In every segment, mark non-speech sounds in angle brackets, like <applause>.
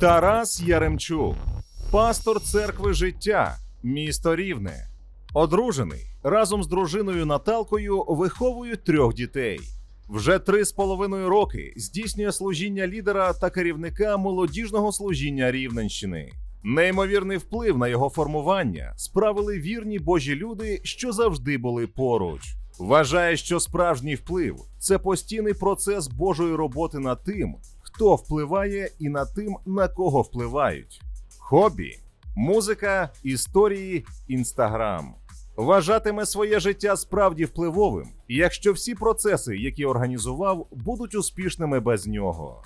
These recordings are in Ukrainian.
Тарас Яремчук, пастор церкви життя, місто Рівне. Одружений разом з дружиною Наталкою виховують трьох дітей. Вже три з половиною роки здійснює служіння лідера та керівника молодіжного служіння Рівненщини. Неймовірний вплив на його формування справили вірні Божі люди, що завжди були поруч. Вважає, що справжній вплив це постійний процес Божої роботи над тим, хто впливає, і над тим, на кого впливають. Хобі, музика, історії, інстаграм. Вважатиме своє життя справді впливовим, якщо всі процеси, які організував, будуть успішними без нього.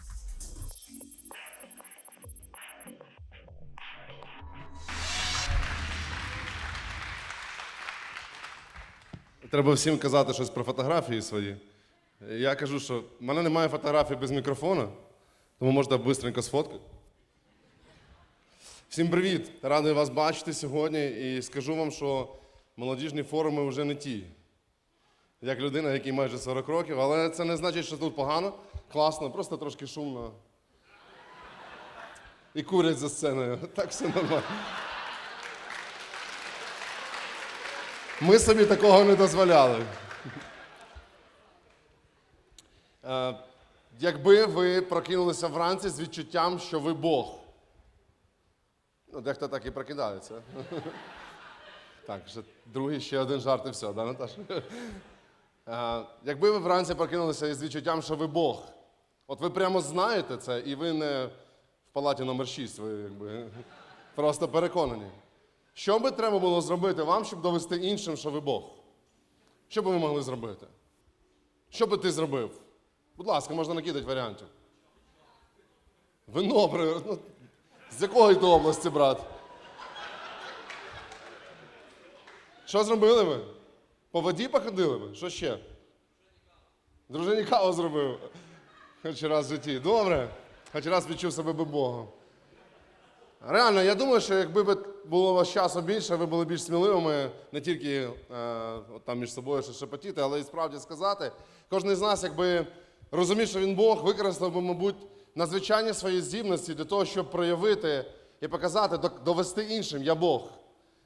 Треба всім казати щось про фотографії свої. Я кажу, що в мене немає фотографій без мікрофона, тому можна швидко сфоткати. Всім привіт! Радий вас бачити сьогодні і скажу вам, що молодіжні форуми вже не ті. Як людина, якій майже 40 років, але це не значить, що тут погано, класно, просто трошки шумно. І курять за сценою. Так все нормально. Ми собі такого не дозволяли. Якби ви прокинулися вранці з відчуттям, що ви Бог. Ну, дехто так і прокидається. <laughs> Так, ще другий, ще один жарт і все, да, Наташа? Е, Якби ви вранці прокинулися із відчуттям, що ви Бог. От ви прямо знаєте це, і ви не в палаті номер 6, ви якби <laughs> просто переконані. Що би треба було зробити вам, щоб довести іншим, що ви Бог? Що би ви могли зробити? Що би ти зробив? Будь ласка, можна накидати варіантів. Вино, ну, з якої то області, брат? Що зробили ви? По воді походили ви? Що ще? Дружині каву зробив. Хоч раз в житті. Добре. Хоч раз відчув себе би Богом. Реально, я думаю, що якби би було у вас часу більше, ви були більш сміливими, не тільки е, от там між собою ще шепотіти, але і справді сказати. Кожен з нас, якби розумів, що він Бог, використав би, мабуть, надзвичайні свої здібності для того, щоб проявити і показати, довести іншим, я Бог.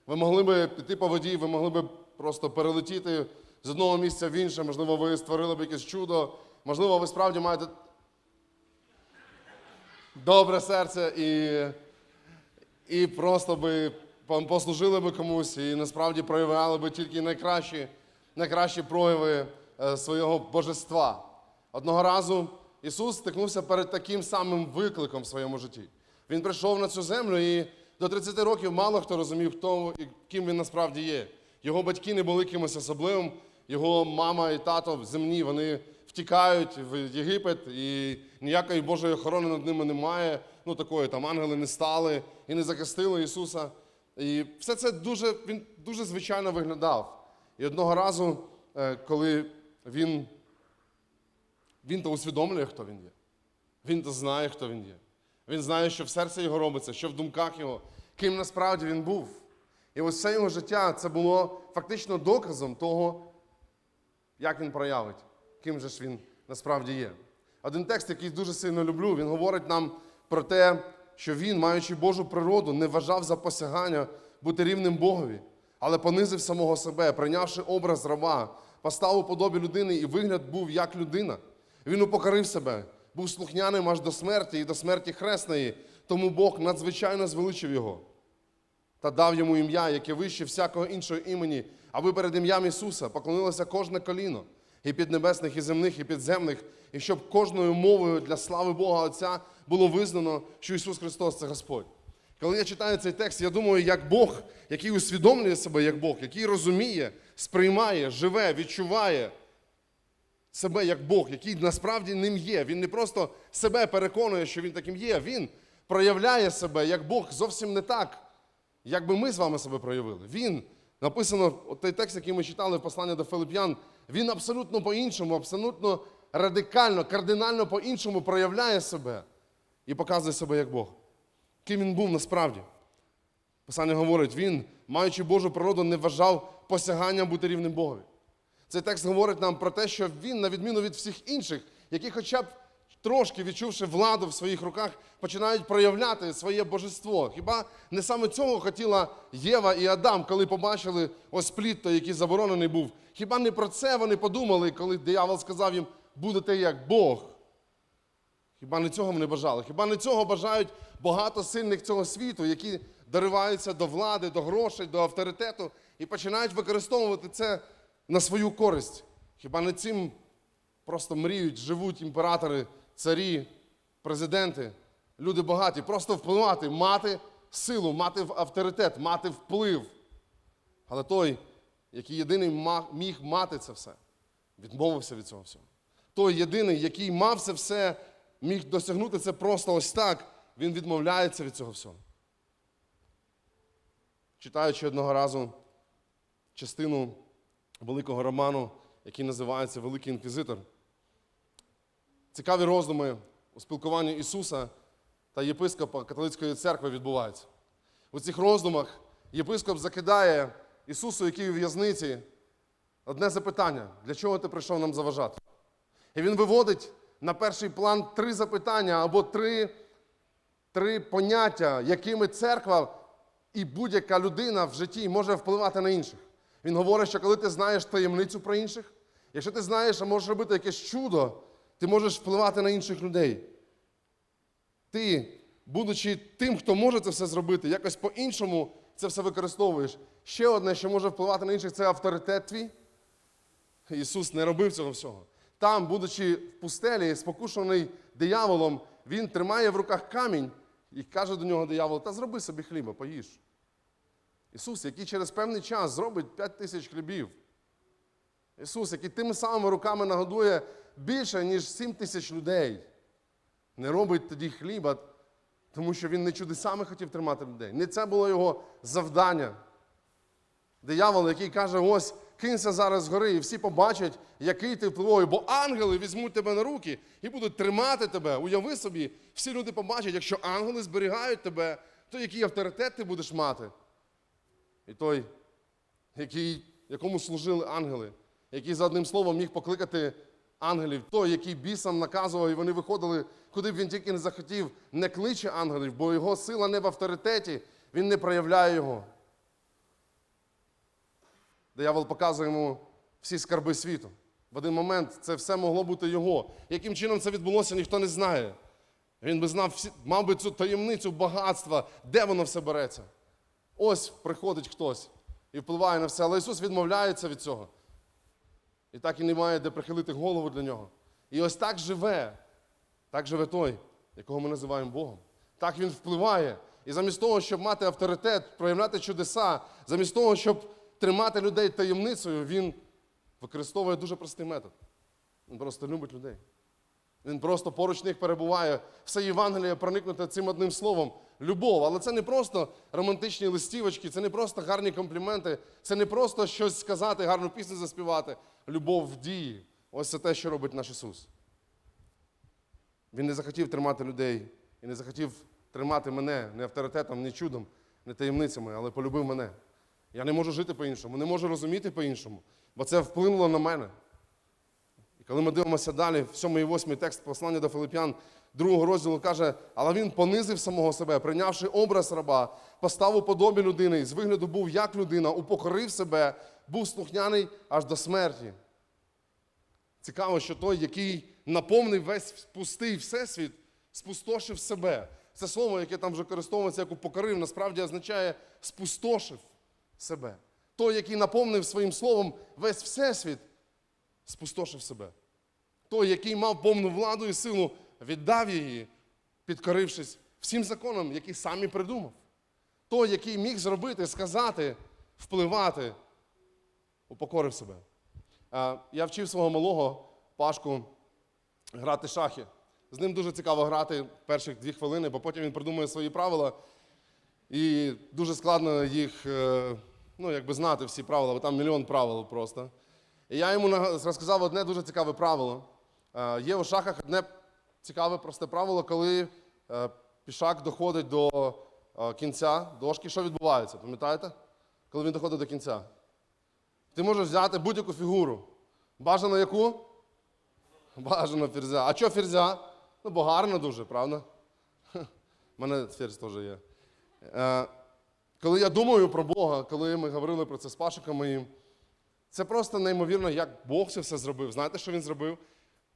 Ви могли би піти по воді, ви могли би просто перелетіти з одного місця в інше, можливо, ви створили б якесь чудо, можливо, ви справді маєте добре серце і і просто би послужили би комусь, і насправді проявляли би тільки найкращі, найкращі прояви е, свого божества. Одного разу Ісус стикнувся перед таким самим викликом в своєму житті. Він прийшов на цю землю і до 30 років мало хто розумів, хто і ким він насправді є. Його батьки не були кимось особливим, його мама і тато в земні, вони втікають в Єгипет, і ніякої Божої охорони над ними немає. Ну такої там ангели не стали і не захистили Ісуса. І все це дуже, він дуже звичайно виглядав. І одного разу, е, коли він, він то усвідомлює, хто він є. Він то знає, хто він є. Він знає, що в серці його робиться, що в думках його, ким насправді він був. І ось все його життя це було фактично доказом того, як він проявить, ким же ж він насправді є. Один текст, який дуже сильно люблю, він говорить нам про те, що він, маючи Божу природу, не вважав за посягання бути рівним Богові, але понизив самого себе, прийнявши образ раба, постав у подобі людини і вигляд був як людина. Він упокорив себе, був слухняним аж до смерті і до смерті хресної, тому Бог надзвичайно звеличив його та дав йому ім'я, яке вище всякого іншого імені, аби перед ім'ям Ісуса поклонилося кожне коліно, і піднебесних, і земних, і підземних, і щоб кожною мовою для слави Бога Отця було визнано, що Ісус Христос це Господь. Коли я читаю цей текст, я думаю, як Бог, який усвідомлює себе як Бог, який розуміє, сприймає, живе, відчуває себе як Бог, який насправді ним є. Він не просто себе переконує, що він таким є, він проявляє себе як Бог зовсім не так, як би ми з вами себе проявили. Він написано, той текст, який ми читали в посланні до Филип'ян, він абсолютно по-іншому, абсолютно радикально, кардинально по-іншому проявляє себе і показує себе як Бог. Ким він був насправді. Писання говорить, він, маючи Божу природу, не вважав посяганням бути рівним Богові. Цей текст говорить нам про те, що він, на відміну від всіх інших, які хоча б трошки відчувши владу в своїх руках, починають проявляти своє божество. Хіба не саме цього хотіла Єва і Адам, коли побачили ось плід той, який заборонений був? Хіба не про це вони подумали, коли диявол сказав їм, будете як Бог? Хіба не цього вони бажали? Хіба не цього бажають багато сильних цього світу, які дориваються до влади, до грошей, до авторитету і починають використовувати це на свою користь? Хіба не цим просто мріють, живуть імператори, царі, президенти, люди багаті, просто впливати, мати силу, мати авторитет, мати вплив. Але той, який єдиний міг мати це все, відмовився від цього всього. Той єдиний, який мав це все, міг досягнути це просто ось так, він відмовляється від цього всього. Читаючи одного разу частину великого роману, який називається Великий інквізитор, цікаві роздуми у спілкуванні Ісуса та єпископа католицької церкви відбуваються. У цих роздумах єпископ закидає Ісусу, який у в'язниці, одне запитання: для чого ти прийшов нам заважати? І він виводить на перший план три запитання або три, три поняття, якими церква і будь-яка людина в житті може впливати на інших. Він говорить, що коли ти знаєш таємницю про інших, якщо ти знаєш, а можеш робити якесь чудо, ти можеш впливати на інших людей. Ти, будучи тим, хто може це все зробити, якось по-іншому це все використовуєш. Ще одне, що може впливати на інших, це авторитет твій. Ісус не робив цього всього. Там, будучи в пустелі, спокушений дияволом, він тримає в руках камінь і каже до нього диявол, та зроби собі хліба, поїж. Ісус, який через певний час зробить 5 тисяч хлібів. Ісус, який тими самими руками нагодує більше, ніж 7 тисяч людей, не робить тоді хліба, тому що він не чудесами хотів тримати людей. Не це було його завдання. Диявол, який каже, ось кинься зараз з гори, і всі побачать, який ти впливовий, бо ангели візьмуть тебе на руки і будуть тримати тебе. Уяви собі, всі люди побачать, якщо ангели зберігають тебе, то який авторитет ти будеш мати? І той, який, якому служили ангели, який за одним словом міг покликати ангелів, той, який бісам наказував, і вони виходили, куди б він тільки не захотів, не кличе ангелів, бо його сила не в авторитеті, він не проявляє його. Диявол показує йому всі скарби світу. В один момент це все могло бути його. Яким чином це відбулося, ніхто не знає. Він би знав, всі, мав би цю таємницю багатства, де воно все береться. Ось приходить хтось і впливає на все, але Ісус відмовляється від цього. І так і немає де прихилити голову для нього. І ось так живе, так живе той, якого ми називаємо Богом. Так він впливає. І замість того, щоб мати авторитет, проявляти чудеса, замість того, щоб тримати людей таємницею, він використовує дуже простий метод. Він просто любить людей. Він просто поруч них перебуває. Все Євангеліє проникнуте цим одним словом любов. Але це не просто романтичні листівочки, це не просто гарні компліменти, це не просто щось сказати, гарну пісню заспівати. Любов в дії. Ось це те, що робить наш Ісус. Він не захотів тримати людей і не захотів тримати мене не авторитетом, не чудом, не таємницями, але полюбив мене. Я не можу жити по-іншому, не можу розуміти по-іншому, бо це вплинуло на мене. Коли ми дивимося далі, в 7 і 8 текст послання до Филип'ян, другого розділу каже, але він понизив самого себе, прийнявши образ раба, поставу подобі людини, з вигляду був як людина, упокорив себе, був слухняний аж до смерті. Цікаво, що той, який наповнив весь пустий всесвіт, спустошив себе. Це слово, яке там вже користовується як упокорив, насправді означає спустошив себе. Той, який наповнив своїм словом весь всесвіт, спустошив себе. Той, який мав повну владу і силу, віддав її, підкорившись всім законам, які сам і придумав. Той, який міг зробити, сказати, впливати, упокорив себе. Е, Я вчив свого малого Пашку грати шахи. З ним дуже цікаво грати перших дві хвилини, бо потім він придумує свої правила. І дуже складно їх е, ну, якби знати всі правила, бо там мільйон правил просто. І я йому розказав одне дуже цікаве правило. Е, Є у шахах одне цікаве просте правило, коли е, пішак доходить до е, кінця дошки, що відбувається? Пам'ятаєте? Коли він доходить до кінця. Ти можеш взяти будь-яку фігуру. Бажано яку? Бажано ферзя. А що ферзя? Ну, бо гарно дуже, правда? У мене ферзь теж є. Коли я думаю про Бога, коли ми говорили про це з Пашиком моїм, це просто неймовірно, як Бог це все зробив. Знаєте, що він зробив?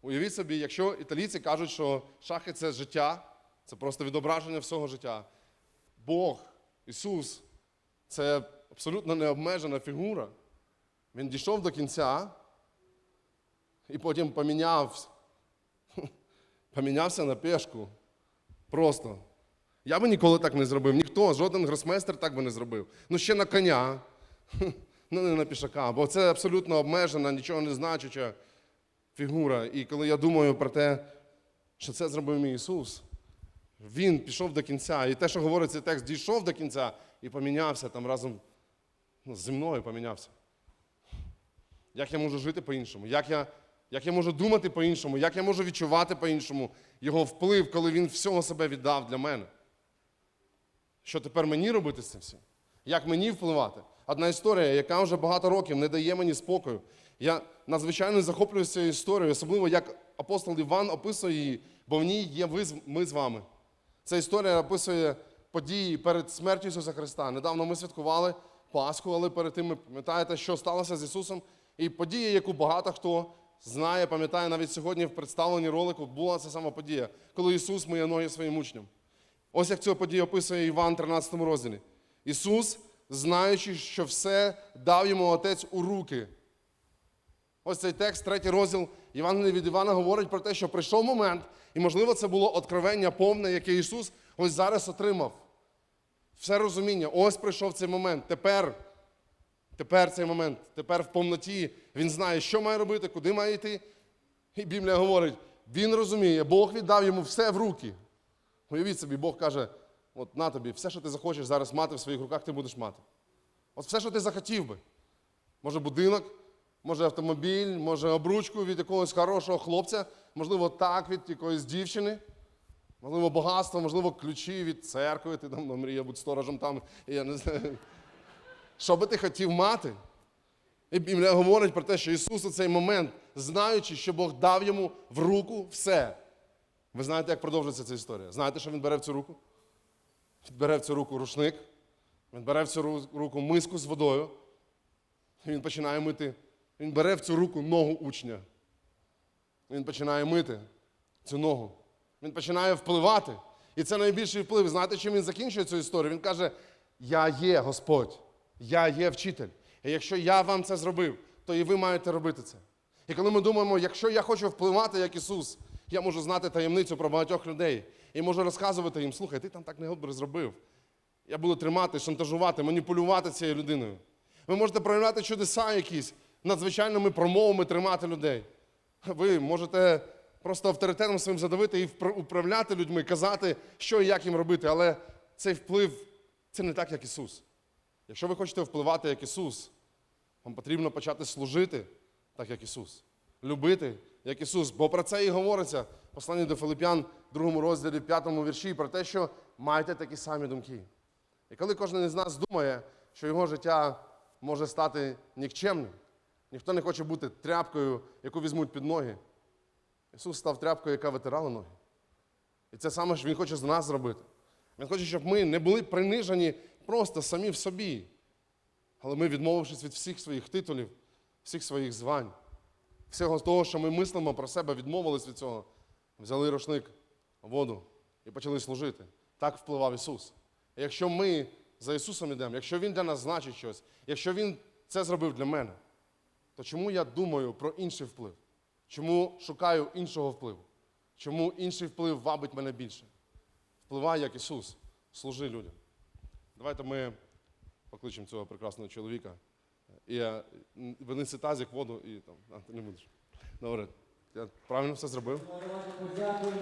Уявіть собі, якщо італійці кажуть, що шахи це життя, це просто відображення всього життя. Бог, Ісус, це абсолютно необмежена фігура. Він дійшов до кінця і потім поміняв, <laughs> помінявся на пешку. Просто. Я би ніколи так не зробив. Ніхто, жоден гросмейстер так би не зробив. Ну ще на коня, <laughs> ну не на пішака, бо це абсолютно обмежена, нічого не значуча фігура. І коли я думаю про те, що це зробив мій Ісус, Він пішов до кінця. І те, що говорить цей текст, дійшов до кінця і помінявся там разом ну, зі мною помінявся. Як я можу жити по-іншому? Як я, як я можу думати по-іншому? Як я можу відчувати по-іншому його вплив, коли він всього себе віддав для мене? Що тепер мені робити з цим всім? Як мені впливати? Одна історія, яка вже багато років не дає мені спокою. Я надзвичайно захоплююся цією історією, особливо як апостол Іван описує її, бо в ній є ми з вами. Ця історія описує події перед смертю Ісуса Христа. Недавно ми святкували Пасху, але перед тим ви пам'ятаєте, що сталося з Ісусом. І подія, яку багато хто знає, пам'ятає навіть сьогодні в представленні ролику, була ця сама подія, коли Ісус миє ноги своїм учням. Ось як цю подію описує Іван в 13 розділі. Ісус, знаючи, що все дав йому Отець у руки. Ось цей текст, третій розділ Євангелія від Івана говорить про те, що прийшов момент, і, можливо, це було откровення повне, яке Ісус ось зараз отримав. Все розуміння. Ось прийшов цей момент. Тепер, тепер цей момент, тепер в повноті він знає, що має робити, куди має йти. І Біблія говорить, він розуміє, Бог віддав йому все в руки. Уявіть собі, Бог каже: от на тобі, все, що ти захочеш зараз мати в своїх руках, ти будеш мати. От все, що ти захотів би. Може, будинок, може автомобіль, може обручку від якогось хорошого хлопця, можливо, так від якоїсь дівчини, можливо, багатство, можливо, ключі від церкви, ти там мріяв бути сторожем там, і я не знаю. Що би ти хотів мати? І Біблія говорить про те, що Ісус у цей момент, знаючи, що Бог дав йому в руку все. Ви знаєте, як продовжується ця історія? Знаєте, що він бере в цю руку? Він бере в цю руку рушник, він бере в цю руку миску з водою, він починає мити. Він бере в цю руку ногу учня. Він починає мити цю ногу. Він починає впливати. І це найбільший вплив. Знаєте, чим він закінчує цю історію? Він каже: Я є Господь, я є вчитель. І якщо я вам це зробив, то і ви маєте робити це. І коли ми думаємо, якщо я хочу впливати як Ісус, я можу знати таємницю про багатьох людей і можу розказувати їм, слухай, ти там так недобре зробив. Я буду тримати, шантажувати, маніпулювати цією людиною. Ви можете проявляти чудеса якісь, надзвичайними промовами тримати людей. Ви можете просто авторитетом своїм задавити і управляти людьми, казати, що і як їм робити, але цей вплив це не так, як Ісус. Якщо ви хочете впливати як Ісус, вам потрібно почати служити так, як Ісус. Любити, як Ісус. Бо про це і говориться в посланні до Филип'ян, другому розділі, п'ятому вірші, про те, що маєте такі самі думки. І коли кожен із нас думає, що його життя може стати нікчемним, ніхто не хоче бути тряпкою, яку візьмуть під ноги. Ісус став тряпкою, яка витирала ноги. І це саме ж Він хоче з нас зробити. Він хоче, щоб ми не були принижені просто самі в собі. Але ми, відмовившись від всіх своїх титулів, всіх своїх звань, всього того, що ми мислимо про себе, відмовились від цього, взяли рушник, воду і почали служити. Так впливав Ісус. Якщо ми за Ісусом йдемо, якщо Він для нас значить щось, якщо Він це зробив для мене, то чому я думаю про інший вплив? Чому шукаю іншого впливу? Чому інший вплив вабить мене більше? Впливай, як Ісус, служи людям. Давайте ми покличемо цього прекрасного чоловіка. І винеси тазик, воду і там, не будеш. Добре. Я правильно все зробив? Дякуємо.